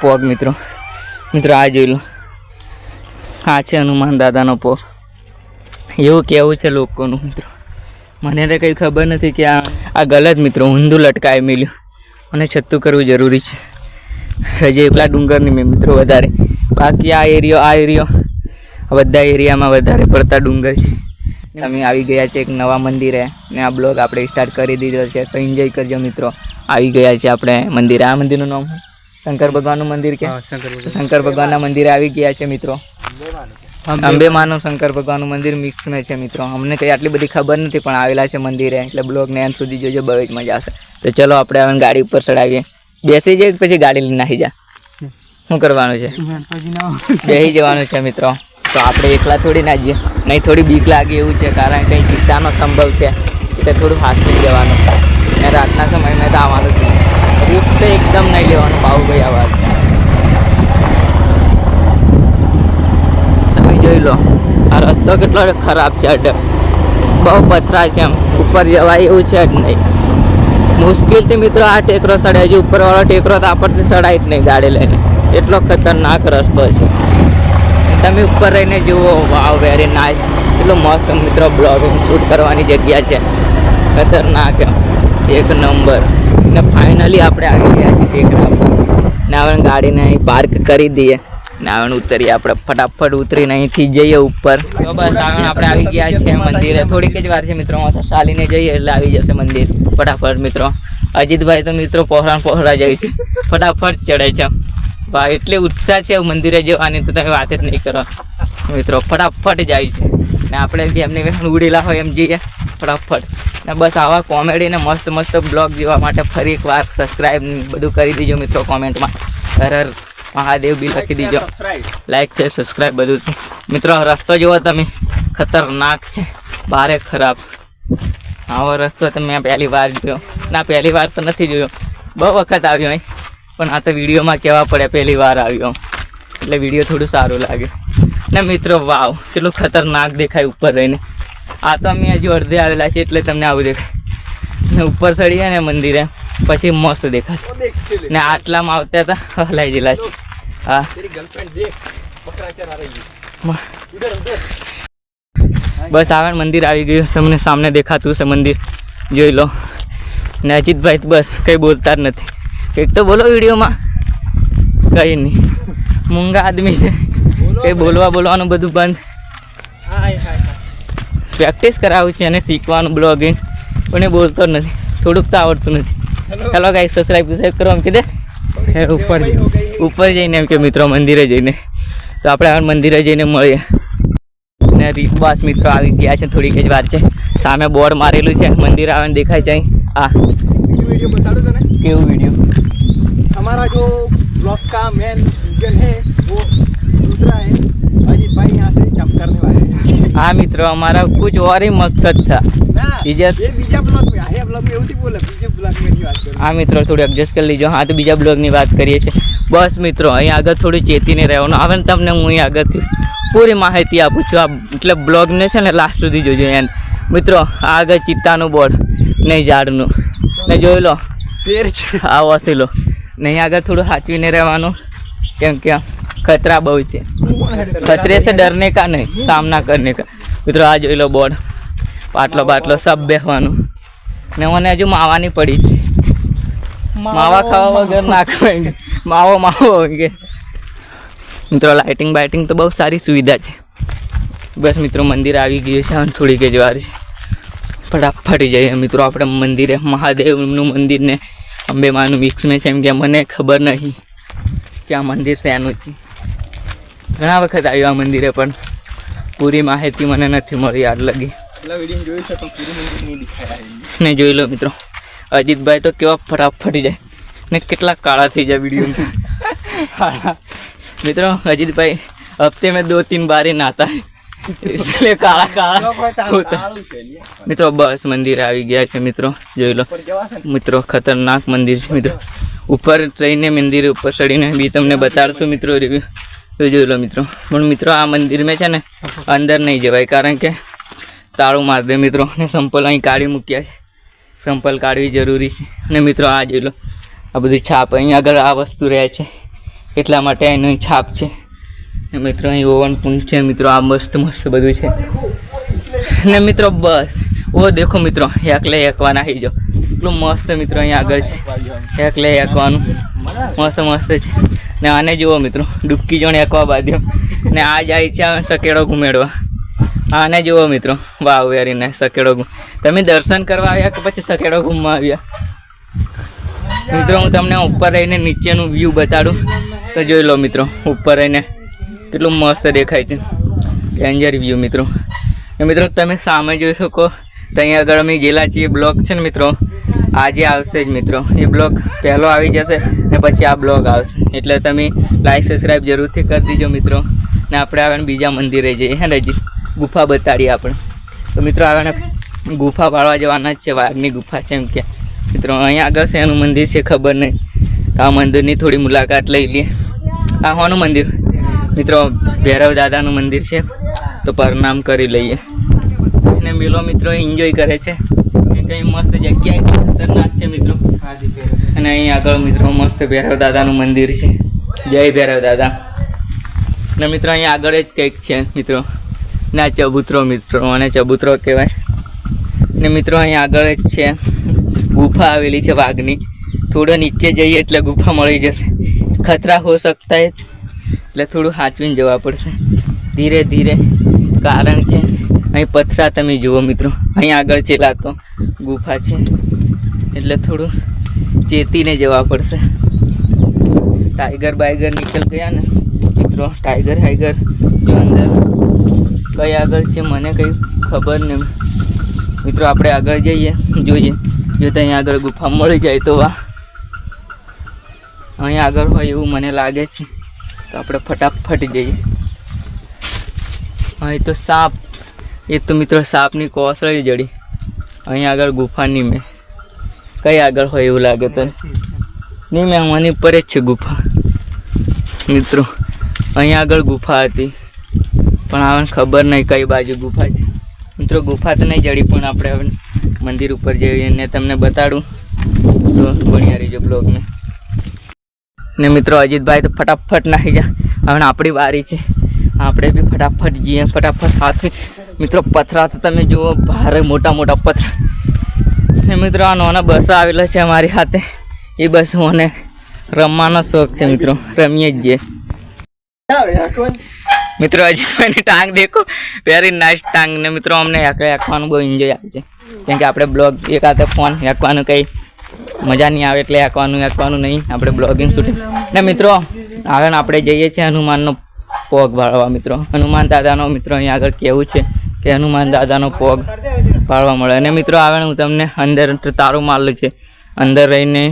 પોગ મિત્રો. મિત્રો, આ જોઈ લો. આ છે હનુમાન દાદાનો પોગ એવું કેવું છે લોકોનું, મિત્રો? મને તો કંઈ ખબર નથી કે આ આ ગલત, મિત્રો. ઊંધું લટકાય મેલ્યું. અને છત્તું કરવું જરૂરી છે. હજી એકલા ડુંગરની મેં, મિત્રો, વધારે. બાકી આ એરિયો આ એરિયો. બધા એરિયામાં વધારે પડતા ડુંગર છે. તમે આવી ગયા છે એક નવા મંદિરે ને આ બ્લોગ આપણે સ્ટાર્ટ કરી દીધો છે. તો એન્જોય કરજો, મિત્રો. આવી ગયા છે આપણે મંદિરે. આ મંદિરનું નામ? શંકર ભગવાનનું મંદિર કે? શંકર ભગવાનના મંદિરે આવી ગયા છે મિત્રો. અંબે માનો શંકર ભગવાનનું મંદિર મિક્સ મેં છે મિત્રો. અમને કંઈ આટલી બધી ખબર નથી પણ આવેલા છે મંદિરે. એટલે બ્લોગને એમ સુધી જોજો બહુ જ મજા આવશે. તો ચલો આપણે હવે ગાડી ઉપર ચડાવીએ. બેસી જઈએ પછી ગાડી લઈને નાખી જા? શું કરવાનું છે? બેસી જવાનું છે મિત્રો. તો આપણે એકલા થોડી ના જઈએ નહીં થોડી બીક લાગે એવું છે કારણ કે કંઈ ચિંતાનો સંભવ છે. એટલે થોડું હાસવી જવાનું. ને રાતના સમયમાં તો આવવાનું જ નહીં તો એકદમ નહીં લેવાનું, બાહુભાઈ વાત. તમે જોઈ લો, આ રસ્તો કેટલો ખરાબ છે અડક બહુ પથરા છે એમ. ઉપર જવાય એવું છે જ નહીં. મુશ્કેલથી મિત્રો આ ટેકરો ચડે, હજુ ઉપરવાળો ટેકરો તો આપણને ચડાય જ નહીં ગાડી લઈને. એટલો ખતરનાક રસ્તો છે. તમે ઉપર રહીને જુઓ, વાવ વેરી નાઇસ એટલું મસ્ત મિત્રો બ્લોગિંગ શૂટ કરવાની જગ્યા છે. ખતરનાક એમ. એક નંબર. ને ફાઇનલી આપણે આવી ગયા છીએ ટેકરા ને હવે ગાડીને અહીં પાર્ક કરી દઈએ. ને હવે ઉતરીએ આપણે, ફટાફટ ઉતરીને અહીંથી જઈએ ઉપર. તો બસ હવે આપણે આવી ગયા છે મંદિરે. થોડીક જ વાર છે મિત્રો શાલીને જઈએ એટલે આવી જશે મંદિર. ફટાફટ મિત્રો. અજીતભાઈ તો મિત્રો પહોળા પહોળા જાય છે. ફટાફટ ચડે છે. ભાઈ, એટલે ઉત્સાહ છે મંદિરે જવાની તો તમે વાત જ નહીં કરો. મિત્રો, ફટાફટ જાય છે. ને આપણે બી એમની ઉડેલા હોય એમ જઈએ. ફટાફટ ને બસ આવા કોમેડીને મસ્ત મસ્ત બ્લોગ જોવા માટે ફરી એકવાર સબસ્ક્રાઈબ બધું કરી દીજો મિત્રો કોમેન્ટમાં હર હર મહાદેવ બી લખી દીજો. લાઈક છે સબસ્ક્રાઈબ બધું મિત્રો રસ્તો જુઓ તમે. ખતરનાક છે. ભારે ખરાબ. આવો રસ્તો તો મેં પહેલી વાર જોયો. ના પહેલી વાર તો નથી જોયો. બહુ વખત આવ્યો અહીં. પણ આ તો વિડીયોમાં કહેવા પડે પહેલી વાર આવ્યો. એટલે વીડિયો થોડું સારું લાગે. ને મિત્રો વાવ કેટલું ખતરનાક દેખાય ઉપર રહીને. આ તો અમે હજુ અડધે આવેલા છે એટલે તમને આવું દેખાય. ને ઉપર ચડીએ ને મંદિરે પછી મસ્ત દેખાશે. ને આટલામાં આવતા હતા હલાઈ ગયેલા છે. હા. બસ આવે મંદિર આવી ગયું. તમને સામને દેખાતું છે મંદિર. જોઈ લો. ને અજીતભાઈ બસ કંઈ બોલતા જ નથી. કંઈક તો બોલો વિડીયોમાં. કંઈ નહીં. મૂંગા આદમી છે. કંઈ બોલવા બોલવાનું બધું બંધ. પ્રેક્ટિસ કરાવું છે અને શીખવાનું બ્લોગિંગ પણ એ બોલતો નથી. થોડુંક તો આવડતું નથી. ચાલો કાંઈ સબસ્ક્રાઈબ સબસ્ક્રાઈબ કરવા એમ કીધે? ઉપર ઉપર જઈને એમ કે મિત્રો મંદિરે જઈને. તો આપણે મંદિરે જઈને મળીએ. અને બસ મિત્રો આવી ગયા છે થોડીક જ વાર છે. સામે બોર્ડ મારેલું છે મંદિર આવે દેખાય છે આ. કેવું વીડિયો મેન રીઝન વો દૂસરા હે. અજીત ભાઈ યહાં આ મિત્રો અમારા કુછ ઓર હી મકસદ થા બીજા આ હા મિત્રો થોડું એડજસ્ટ કરી લીજો. હા તો બીજા બ્લોગની વાત કરીએ છીએ. બસ મિત્રો અહીં આગળ થોડી ચેતીને રહેવાનું. હવે તમને હું અહીં આગળથી પૂરી માહિતી આપું છું. આ એટલે બ્લોગને છે ને લાસ્ટ સુધી જોજો એન. મિત્રો આગળ ચિત્તાનું બોર્ડ નહીં ઝાડનું. ને જોઈ લો. શેર છે. આ વસીલો નહીં આગળ થોડું સાચવીને રહેવાનું. કેમ કે ખતરા બહુ છે. ખતરે છે ડરને કા નહીં, સામના કરને કા. મિત્રો, આ જોઈ લો બોર્ડ. પાટલો બાટલો સબ બેસવાનું ને મને હજુ માવાની પડી છે. માવા ખાવા વગર નાખવા માવો માવો કે મિત્રો લાઇટિંગ બાઇટિંગ તો બહુ સારી સુવિધા છે. બસ મિત્રો, મંદિર આવી ગયું છે અને થોડીક જ વાર છે. ફટાફટ જઈએ મિત્રો, આપણે મંદિરે. મહાદેવનું મંદિર ને અંબે માનું મિક્સમાં છે એમ કે મને ખબર નહીં. કે આ મંદિર શેનું છે ઘણા વખત આવ્યો આ મંદિરે, પણ પૂરી માહિતી મને નથી મળી, યાદ લગી. ને જોઈ લો મિત્રો, અજીતભાઈ તો કેવા ફટાફટ જાય. ને કેટલા કાળા થઈ જાય વીડિયો મિત્રો, અજીતભાઈ હફતે મેં દો તીન બારે નાતા. એટલે કાળા કાળા હોતા. મિત્રો, બસ મંદિર આવી ગયા છે મિત્રો, જોઈ લો. મિત્રો, ખતરનાક મંદિર છે, મિત્રો. ઉપર જઈને મંદિર ઉપર ચડીને બી તમને બતાડશું મિત્રો રિવ્યુ તો જોઈ લો મિત્રો. પણ મિત્રો આ મંદિરમાં છે ને અંદર નહીં જવાય, કારણ કે તાળું માર દે મિત્રો. ને સંપલ અહીં કાઢી મૂક્યા છે. સંપલ કાઢવી જરૂરી છે. અને મિત્રો આ જોઈ લો, આ બધી છાપ અહીં આગળ આ વસ્તુ રહે છે. એટલા માટે એનો છાપ છે. ને મિત્રો અહીં ઓવન પૂંજ છે. મિત્રો આ મસ્ત મસ્ત બધું છે. ને મિત્રો બસ. ઓ દેખો મિત્રો, એકલે એકવાના આવી જાઓ. એટલું મસ્ત મિત્રો અહીંયા આગળ છે. એકલે એકવાનું. મસ્ત મસ્ત છે. ને આને જુઓ મિત્રો, ડૂબકી જોણે એકવા બાંધ્યો ને આ જાય છે સકેડો ઘુમેડવા. આને જુઓ મિત્રો, વાવ વેરીને સકેડો ઘૂમ તમે દર્શન કરવા આવ્યા કે પછી સકેડો ઘૂમવા આવ્યા? મિત્રો, હું તમને ઉપર રહીને નીચેનું વ્યૂ બતાડું. તો જોઈ લો મિત્રો, ઉપર રહીને કેટલું મસ્ત દેખાય છે. ડેન્જર વ્યૂ મિત્રો. ને મિત્રો, તમે સામે જોઈ શકો, તો અહીંયા આગળ અમે ગયેલા છીએ. બ્લોક છે ને મિત્રો, આજે આવશે જ મિત્રો. એ બ્લોક પહેલો આવી જશે. ને પછી આ બ્લોગ આવશે. એટલે તમે લાઈક સબસ્ક્રાઈબ જરૂરથી કરી દીજો મિત્રો. ને આપણે આવે ને બીજા મંદિરે જઈએ, હે રજી ગુફા બતાડીએ આપણે. તો મિત્રો આવે ને ગુફા પાડવા જવાના જ છે, વાઘની ગુફા છે એમ કે. મિત્રો અહીંયા આગળ છે, એનું મંદિર છે, ખબર નહીં. તો આ મંદિરની થોડી મુલાકાત લઈ લઈએ. આ હોનું મંદિર? મિત્રો, ભૈરવ દાદાનું મંદિર છે. તો પરનામ કરી લઈએ. અને મિલો મિત્રો એન્જોય કરે છે. કંઈ મસ્ત જગ્યાએ ખતરનાક છે મિત્રો. અને અહીં આગળ મિત્રો મસ્ત ભૈરવ દાદાનું મંદિર છે. જય ભૈરવ દાદા. અને મિત્રો અહીંયા આગળ જ કંઈક છે, મિત્રો. ના, ચબૂતરો, મિત્રો. અને ચબૂતરો કહેવાય. ને મિત્રો અહીં આગળ જ છે, ગુફા આવેલી છે વાઘની. થોડો નીચે જઈએ એટલે ગુફા મળી જશે. ખતરા હો શકતા એટલે થોડું સાચવીને જવા પડશે. ધીરે ધીરે. કારણ કે અહીં પથરા તમે જુઓ, મિત્રો. અહીં આગળ ચેલા તો ગુફા છે. એટલે થોડું ચેતીને જવા પડશે. ટાઈગર બાઈગર નીકળ ગયા ને. મિત્રો ટાઈગર હાઈગર જો અંદર કઈ આગળ છે મને કંઈ ખબર નહીં. મિત્રો, આપણે આગળ જઈએ. જોઈએ. જો ત્યાં અહીંયા આગળ ગુફા મળી જાય તો વાહ. અહીં આગળ હોય એવું મને લાગે છે. તો આપણે ફટાફટ જઈએ. અહીં તો સાપ. એ તો મિત્રો, સાપની કોસળી જડી. અહીં આગળ ગુફાની મેં. કઈ આગળ હોય એવું લાગે તો નહીં, મેં આની ઉપર જ છે ગુફા. મિત્રો અહીંયા આગળ ગુફા હતી. પણ હવે ખબર નહીં કઈ બાજુ ગુફા છે. મિત્રો, ગુફા તો નહીં જડી, પણ આપણે હવે મંદિર ઉપર જઈએ ને તમને બતાડું. તો ભણ્યા રહીજો બ્લોગને ને. મિત્રો, અજીતભાઈ તો ફટાફટ નાખી જા. હવે આપણી વારી છે. આપણે બી ફટાફટ જઈએ ફટાફટ હાથ. મિત્રો, પથરા તો તમે જુઓ, ભારે મોટા મોટા પથરા. ને મિત્રો આ નાના બસો આવેલા છે અમારી હાથે. એ બસ મને રમવાનો શોખ છે મિત્રો. રમીએ જ જઈએ. મિત્રો અજીતભાઈની ટાંગ દેખો. વેરી નાઇસ ટાંગ ને મિત્રો, અમને હેકવાનું બહુ એન્જોય આવે છે. કેમ કે આપણે બ્લોગ એક હાથે ફોન હેકવાનું કંઈ મજા નહીં આવે એટલે હેકવાનું હેકવાનું નહીં. આપણે બ્લોગિંગ શૂટિંગ. ને મિત્રો આગળ આપણે જઈએ છીએ હનુમાનનો પોગ ભાળવા મિત્રો. હનુમાન દાદાનો મિત્રો, અહીંયા આગળ કેવું છે કે હનુમાન દાદાનો પોગ ભાળવા મળે. અને મિત્રો આવે હું તમને અંદર તારું માલ છે. અંદર રહીને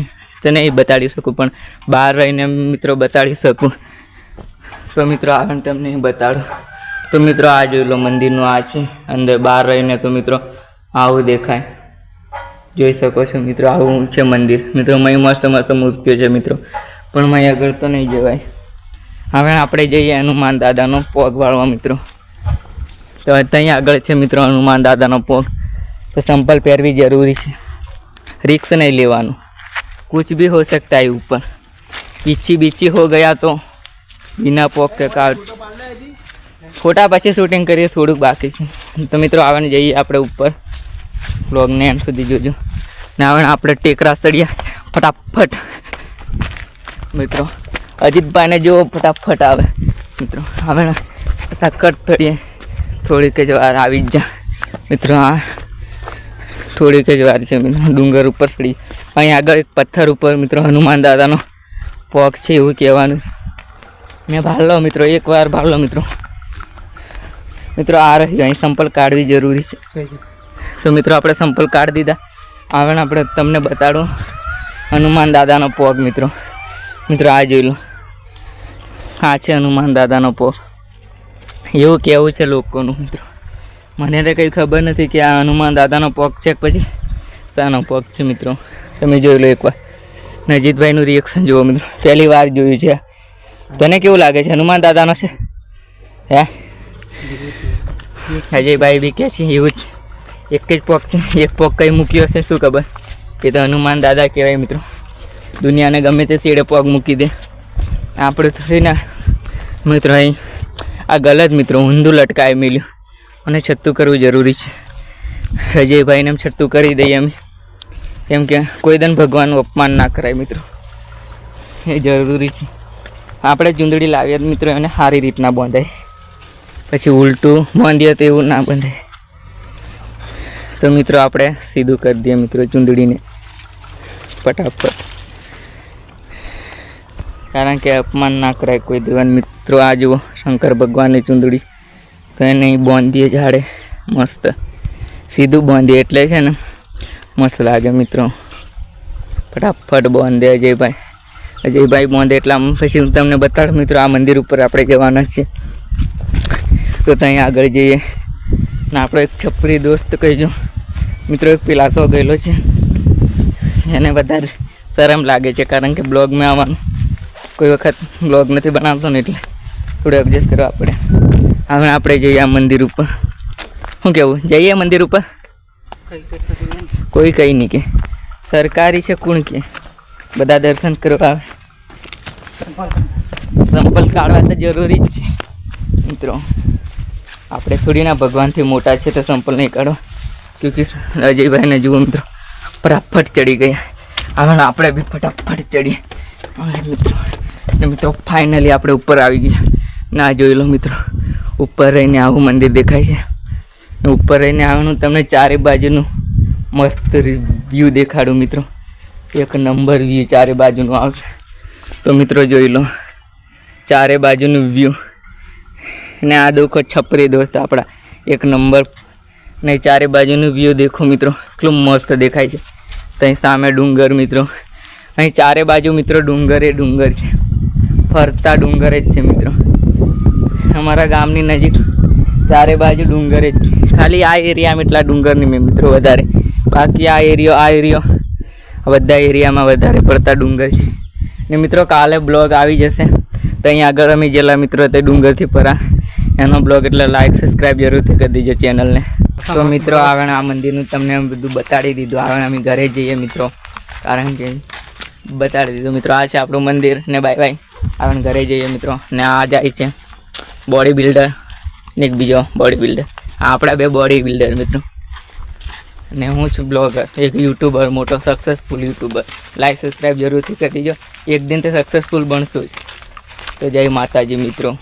તે નહીં બતાડી શકું, પણ બહાર રહીને મિત્રો બતાડી શકું. તો મિત્રો આવે તમને બતાડો. તો મિત્રો, આ જોઈ લો મંદિરનું આ છે. અંદર બહાર રહીને તો મિત્રો, આવું દેખાય. જોઈ શકો છો મિત્રો, આવું છે મંદિર. મિત્રો અહીં મસ્ત મસ્ત મૂર્તિઓ છે મિત્રો. પણ અહીં આગળ તો નહીં જવાય. હવે આપણે જઈએ હનુમાન દાદાનો પોગ વાળવા મિત્રો. તો ત્યાં આગળ છે મિત્રો હનુમાન દાદાનો પોગ. તો સંપલ પહેરવી જરૂરી છે રિક્સ નહીં લેવાનું कुछ भी हो सकता है ऊपर पीछी बीची हो गया तो बिना પોક કે કાર્ડ ફોટા પછી શૂટિંગ કરીએ થોડુંક બાકી છે તો મિત્રો આવવાને જઈએ આપણે ઉપર બ્લોગને એન્ડ સુધી જોજો ને આવે આપણે ટેકરા સળિયા ફટાફટ મિત્રો અજીતભાઈને જો ફટાફટ આવે મિત્રો આવે ને ફટાફટ થડીએ થોડીક જ વાર આવી જ જા મિત્રો આ થોડીક જ વાર છે મિત્રો, ડુંગર ઉપર ચડી. અહીં આગળ એક પથ્થર ઉપર મિત્રો હનુમાન દાદાનો પોક છે એવું કહેવાનું છે. મેં ભાળલો મિત્રો, એકવાર ભાળલો મિત્રો. મિત્રો આ રહી, અહીં સંપલ કાઢવી જરૂરી છે. તો મિત્રો આપણે સંપલ કાઢી દીધા. આવે આપણે તમને બતાડું હનુમાન દાદાનો પગ મિત્રો. મિત્રો આ જોઈ લો. આ છે હનુમાન દાદાનો પોગ એવું કહેવું છે લોકોનું મિત્રો. મને તો કંઈ ખબર નથી કે આ હનુમાન દાદાનો પગ છે પછી શાનો પગ છે, મિત્રો? તમે જોઈ લો એકવાર. નજીતભાઈનું રિએક્શન જુઓ, મિત્રો. પહેલી વાર જોયું છે તને કેવું લાગે છે? હનુમાન દાદાનો છે? હે? અજયભાઈ બી કહે છે, એવું જ. એક જ પગ છે. એક પગ કંઈ મૂક્યો હશે, શું ખબર? એ તો હનુમાન દાદા કહેવાય, મિત્રો. દુનિયાને ગમે તે સીડે પગ મૂકી દે. આપણે થોડી ના, મિત્રો, અહીં આ ગલત, મિત્રો, ઊંધું લટકાવી મેલ્યું. અને છત્તું કરવું જરૂરી છે. અજયભાઈને એમ છત્તું કરી દઈએ અમે. કેમ કે કોઈ દન ભગવાનનું અપમાન ના કરાય મિત્રો. એ જરૂરી છે. આપણે ચૂંદડી લાવીએ મિત્રો એને સારી રીતના બાંધાય. પછી ઉલટું બાંધીએ તો એવું ના બાંધાય. તો મિત્રો આપણે સીધું કરી દઈએ મિત્રો ચૂંદડીને. ફટાફટ. કારણ કે અપમાન ના કરાય કોઈ દેવાન મિત્રો. આ જુઓ, શંકર ભગવાનની ચૂંદડી. તો નહીં બાંધીએ ઝાડે. મસ્ત. સીધું બાંધીએ એટલે છે ને મસ્ત લાગે મિત્રો. ફટાફટ બાંધે અજયભાઈ. અજયભાઈ બાંધે એટલે આમ પછી હું તમને બતાડું મિત્રો, આ મંદિર ઉપર આપણે જવાના છીએ. તો ત્યાં આગળ જઈએ. ને આપણો એક છપરી દોસ્ત કહીજો. મિત્રો, એક પેલા તો ગયેલો છે. એને વધારે શરમ લાગે છે, કારણ કે બ્લોગમાં આવવાનું. કોઈ વખત બ્લોગ નથી બનાવતો ને એટલે થોડું એડજસ્ટ કરવા પડે. હવે આપણે જઈએ આ મંદિર ઉપર. શું કહેવું જઈએ મંદિર ઉપર? કોઈ કંઈ નહીં કે. સરકારી છે, કોણ કે? બધા દર્શન કરવા આવે. સંપલ કાઢવા તો જરૂરી જ છે, મિત્રો. આપણે થોડી ના ભગવાનથી મોટા છે તો સંપલ નહીં કાઢો. ક્યોંકિ અજયભાઈને જુઓ, મિત્રો. ફટાફટ ચડી ગયા. હવે આપણે બી ફટાફટ ચડીએ. મિત્રો. મિત્રો ફાઇનલી આપણે ઉપર આવી ગયા. ના, જોઈ લો, મિત્રો. ઉપર રહીને આવું મંદિર દેખાય છે. ઉપર રહીને આવવાનું તમને ચારે બાજુનું મસ્ત વ્યૂ દેખાડું મિત્રો. એક નંબર વ્યૂ ચારે બાજુનું આવશે. તો મિત્રો જોઈ લો, ચારે બાજુનું વ્યૂ ને આ દુઃખો છપરી દોસ્ત આપણા. એક નંબર ને ચારે બાજુનું વ્યૂ દેખો મિત્રો. એટલું મસ્ત દેખાય છે. ત્યાં સામે ડુંગર મિત્રો. અહીં ચારે બાજુ મિત્રો ડુંગર એ ડુંગર છે. ફરતા ડુંગર જ છે મિત્રો. અમારા ગામની નજીક. ચારે બાજુ ડુંગર જ ખાલી આ એરિયામાં એટલા ડુંગરની મેં મિત્રો વધારે. બાકી આ એરિયો આ એરિયો બધા એરિયામાં વધારે પડતા ડુંગર છે. ને મિત્રો કાલે બ્લોગ આવી જશે. તો અહીં આગળ અમે જેલા મિત્રો તે ડુંગરથી પરા. એનો બ્લોગ એટલે લાઈક સબસ્ક્રાઈબ જરૂરથી કરી દીજો ચેનલને. તો મિત્રો આગળ આ મંદિરનું તમને બધું બતાડી દીધું. આગળ અમે ઘરે જઈએ મિત્રો. કારણ કે બતાડી દીધું. મિત્રો આ છે આપણું મંદિર ને બાય બાય આગળ ઘરે જઈએ મિત્રો. ને આ જાય છે. બોડી બિલ્ડર ને એક બીજો બોડી બિલ્ડર આપણા બે બોડી બિલ્ડર મિત્રો. ને હું છું બ્લોગર એક યુટ્યુબર મોટો સક્સેસફુલ યુટ્યુબર લાઈક સબસ્ક્રાઈબ જરૂરથી કરી દીજો. એક દિન તે સક્સેસફુલ બનશું જ. તો જય માતાજી મિત્રો.